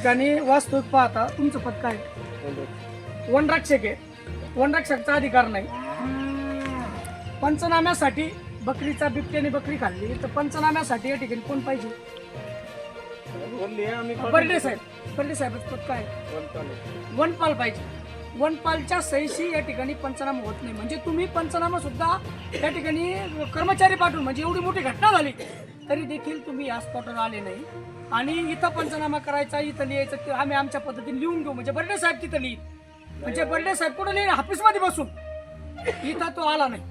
ठिकाणी वास्तविक पाहता तुमचं पद काय? वनरक्षक आहे. वनरक्षकचा अधिकार नाही. पंचनाम्यासाठी बकरीचा बिबट्याने बकरी खाल्ली तर पंचनाम्यासाठी या ठिकाणी कोण पाहिजे? बर्डे साहेब बर्डे साहेबाचं पद काय? वनपाल पाहिजे. वनपालच्या सहीशी या ठिकाणी पंचनामा होत नाही. म्हणजे तुम्ही पंचनामा सुद्धा या ठिकाणी कर्मचारी पाठवून म्हणजे एवढी मोठी घटना झाली तरी देखील तुम्ही या स्पॉटवर आले नाही. आणि इथं पंचनामा करायचा इथं लिहायचं ते आम्ही आमच्या पद्धतीने लिहून घेऊ. म्हणजे बर्डे साहेब तिथं लिहित म्हणजे बर्डे साहेब कुठं लिहिलं ऑफिसमध्ये बसून. इथं तो आला नाही.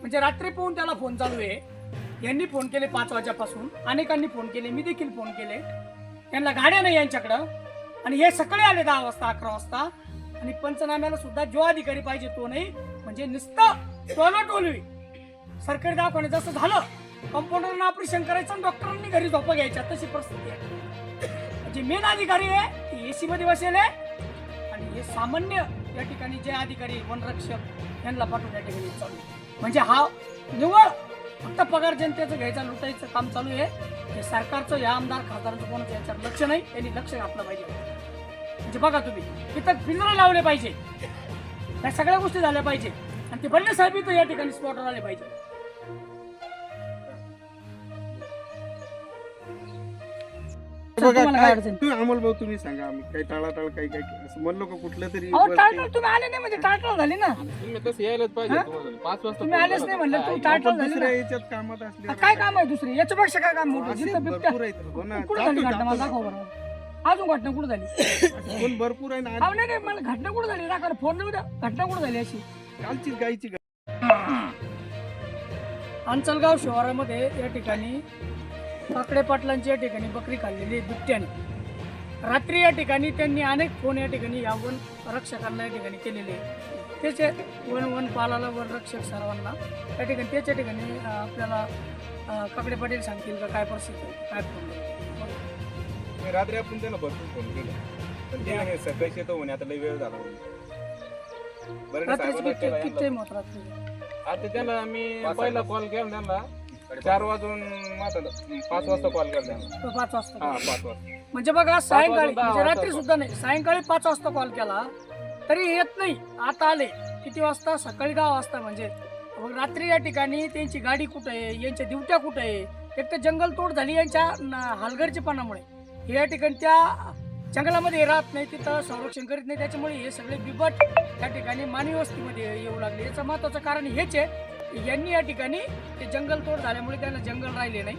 म्हणजे रात्री पाहून त्याला फोन चालू आहे. यांनी फोन केले पाच वाजेपासून. अनेकांनी फोन केले. मी देखील फोन केले. त्यांना गाड्या नाही यांच्याकडं. आणि हे सकाळी आले दहा वाजता अकरा वाजता. आणि पंचनाम्याला सुद्धा जो अधिकारी पाहिजे तो नाही. म्हणजे नुसतं टोला टोलवी सरकारी दवाखान्यात जसं झालं कंपाऊंडरनं ऑपरेशन करायचं आणि डॉक्टरांनी घरी झोपा घ्यायच्या. तशी परिस्थिती आहे. जे मेन अधिकारी आहे ते एसी मध्ये बसेल आहे. आणि हे सामान्य या ठिकाणी जे अधिकारी वनरक्षक यांना पाठवून या ठिकाणी चालू म्हणजे हा निव्वळ फक्त पगार जनतेचं घ्यायचा लुटायचं काम चालू आहे. हे सरकारचं या आमदार खासदारांचं कोणाचं याच्यावर लक्ष नाही त्यांनी लक्ष घातलं पाहिजे. म्हणजे बघा तुम्ही तिथं पिंजरे लावले पाहिजे. या सगळ्या गोष्टी झाल्या पाहिजे. आणि ते बंडे साहेब इथं या ठिकाणी स्पॉटवर आले पाहिजे. बघा तुम्हाला काय काय अडचण? तुम्ही अमोल भाऊ तुम्ही सांगा आम्ही. काही टाळाटाळ काही काही असं म्हणलो का कुठलं तरी अहो तुम्ही आले नाही म्हणजे टाळटळ झाली ना. तुम्ही तसं यायलाच पाहिजे हा? तुम्हाला. पाच वाजता तुम्ही आलेच नाही म्हणलं तुम्ही टाळटळ आपण झाली दुसऱ्या ना याच्यात कामात असले काय काम आहे दुसरी? याच्यापेक्षा काय काम मोठं जिथं बिबट्या भरपूर आहेत हो ना. कुठं झाली जातो- घटना मला जातो- दाखव बरं. अजून घटना कुठं झाली? कोण भरपूर आहे ना. अहो नाही नाही मला घटना कुठं झाली? दाखवा फोन देऊ द्या. घटना कुठं झाली अशी? कालचीच गायची अंचलगाव शहरामध्ये या ठिकाणी काकडे पाटलांची या ठिकाणी बकरी खाल्लेली आहे बिबट्याने. रात्री या ठिकाणी त्यांनी अनेक फोन या ठिकाणी या वन रक्षकांना या ठिकाणी केलेले आहे त्याचे वन वनपालाला वन रक्षक सर्वांना या ठिकाणी त्याच्या ठिकाणी आपल्याला काकडे पाटील सांगतील का काय परिस्थिती आहे, काय फोन रात्री आपण त्याला भरपूर फोन केला. पण ते सकाळी येतो म्हणे आता लई वेळ झाला बरं किती आता त्यांना मी पाच पहिला. कॉल केला त्यांना. चार वाजून मात्र पाच वाजता कॉल केला तो पाच वाजता. हा पाच वाजता. म्हणजे बघा सायंकाळी म्हणजे रात्री सुद्धा नाही सायंकाळी पाच वाजता कॉल केला तरी येत नाही. आता आले. किती वाजता? सकाळी दहा वाजता म्हणजे. मग रात्री या ठिकाणी त्यांची गाडी कुठं आहे? यांच्या ड्युट्या कुठं आहे? एक तर जंगल तोड झाली यांच्या न- हलगर्जीपणामुळे. हे या ठिकाणी त्या जंगलामध्ये राहत नाही तिथं संरक्षण करीत नाही. त्याच्यामुळे हे सगळे बिबट या ठिकाणी मानवी वस्तीमध्ये येऊ लागले. याचं महत्वाचं कारण हेच आहे यांनी या ठिकाणी ते जंगल तोड झाल्यामुळे त्यांना जंगल राहिले नाही.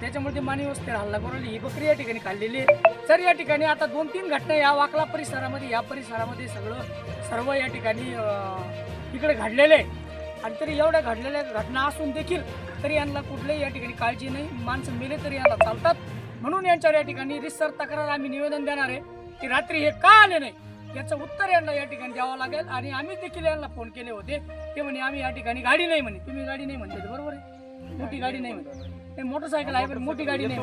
त्याच्यामुळे ते मानवी वस्तीला हल्ला करून ही बकरी या ठिकाणी खाल्लेली आहे. तर या ठिकाणी आता दोन तीन घटना या वाकला परिसरामध्ये या परिसरामध्ये सगळं सर्व या ठिकाणी इकडे घडलेले आहे. आणि तरी एवढ्या घडलेल्या घटना असून देखील तरी यांना कुठलंही या ठिकाणी काळजी नाही. माणसं मेले तरी यांना चालतात. म्हणून यांच्यावर या ठिकाणी रिसर तक्रार आम्ही निवेदन देणार आहे की रात्री हे का आले नाही? याचं उत्तर यांना या ठिकाणी द्यावं लागेल. आणि आम्ही देखील यांना फोन केले होते. ते म्हणे आम्ही या ठिकाणी गाडी नाही म्हणे. तुम्ही गाडी नाही म्हणते ते बरोबर आहे. मोठी गाडी नाही म्हणते मोटरसायकल आहे पण मोठी गाडी नाही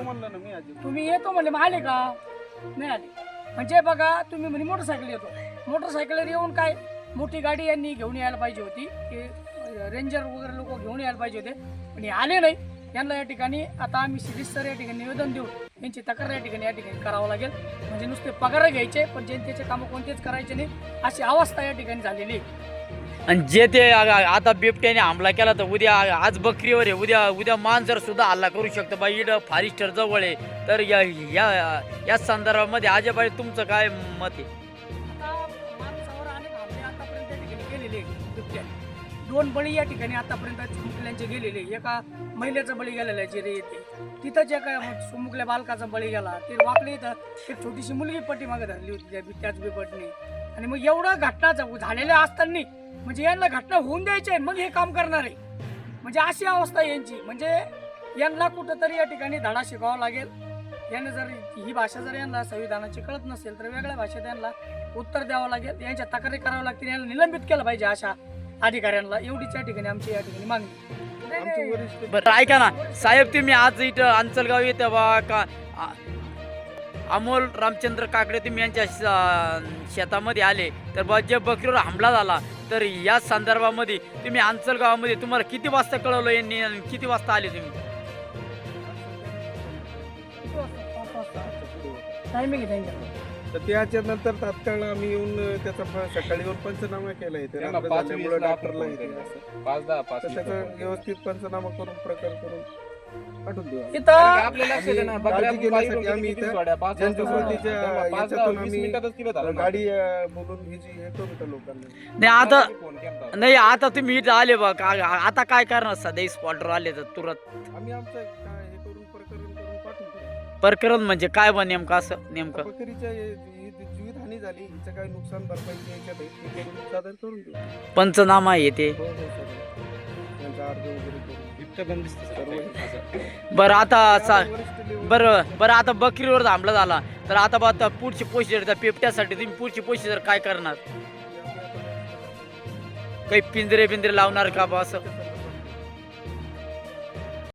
तुम्ही येतो म्हणले मग आले का? नाही आले. म्हणजे बघा तुम्ही म्हणे मोटरसायकल येतो. मोटरसायकलवर येऊन काय? मोठी गाडी यांनी घेऊन यायला पाहिजे होती. की रेंजर वगैरे लोक घेऊन यायला पाहिजे होते. पण आले नाही. यांना या ठिकाणी आता आम्ही सर या ठिकाणी निवेदन देऊ यांची तक्रार या ठिकाणी या ठिकाणी करावं लागेल. म्हणजे नुसते पगार घ्यायचे पण जनतेचे कामं कोणतेच करायचे नाही अशी अवस्था या ठिकाणी झालेली आणि जे ते आता बिबट्याने हमला केला तर उद्या आज बकरीवर आहे. उद्या उद्या मांजर सुद्धा हल्ला करू शकतो बाई. इड फारिस्टर जवळ आहे. तर या या या संदर्भामध्ये आजोबाई तुमचं काय मत आहे? दोन बळी या ठिकाणी आतापर्यंत चिमुकल्यांचे गेलेले. एका महिलेचा बळी गेलेला आहे जिरे येते तिथंच काय सुमुकल्या बालकाचा बळी गेला. ते वाकले इथं एक छोटीशी मुलगी पट्टीमागे धरली होती त्या त्याच बिबटने आणि मग एवढं घटना झालेल्या असताना म्हणजे यांना घटना होऊन द्यायची मग हे काम करणार आहे. म्हणजे अशी अवस्था यांची. म्हणजे यांना कुठंतरी या ठिकाणी धडा शिकावा लागेल. याने जर ही भाषा जर यांना संविधानाची कळत नसेल तर वेगळ्या भाषेत यांना उत्तर द्यावं लागेल. यांच्या तक्रारी करावं लागतील. यांना निलंबित केलं पाहिजे अशा अधिकाऱ्यांना एवढीच या ठिकाणी आमची या ठिकाणी मागणी. बरं ऐका ना. साहेब तुम्ही आज इथं अंचलगाव येते बा का आ- अमोल रामचंद्र काकडे तुम्ही यांच्या श- शेतामध्ये आले. तर बा जे बकरीवर हमला झाला तर या संदर्भामध्ये तुम्ही अंचलगावामध्ये तुम्हाला किती वाजता कळवलं यांनी आणि किती वाजता आले तुम्ही. टायमिंग आहे त्यांच्याकडे. तर त्याच्या नंतर तात्काळ आम्ही येऊन त्याचा प- सकाळी येऊन पंचनामा केला इथे त्यांना रात्र पाच झाल्यामुळे वीसला आपण डॉक्टरला फोन इथे केला. असं. पाच दहा पाच तर त्याचा. व्यवस्थित पंचनामा करून प्रकार करून पाठवून देऊ आम्ही. इथं कारण की आपल्या लक्षात आहे ना, आम्ही बकऱ्या काळजी बाई घेण्यासाठी वगैरे आम्ही किती इथं सोड्या, पाच वाजता जनजागृतीच्या सोड्या. तेव्हा पाच दहा याच्यातून वीस आम्ही मिनिटातच किलो झालं ना. गाडी अं, बोलून ही जी हे करू त्या लोकांना नाही आता फोन केलता होता. नाही आता तुम्ही इथं आले बा का आता काय करणार सध्या स्पॉटवर आले तर तुरंत आम्ही आमचं प्रकरण म्हणजे काय बा नेमकं असं नेमकं? बकरीच्या जीवित हानी झाली. हिचं काय नुकसान भरपाई सादर करून देऊ. पंचनामा येते हो हो सर त्यांचा अर्ज वगैरे करून. बिबट्या बंदिस्त सर्व असं. बरं आता सा बरं बरं आता बकरीवर थांबला झाला. तर आता बा आता पुढची पोषी त्या पेपट्यासाठी तुम्ही पुढची पोषी जर काय करणार? काही पिंजरे पिंजरे लावणार का बा असं?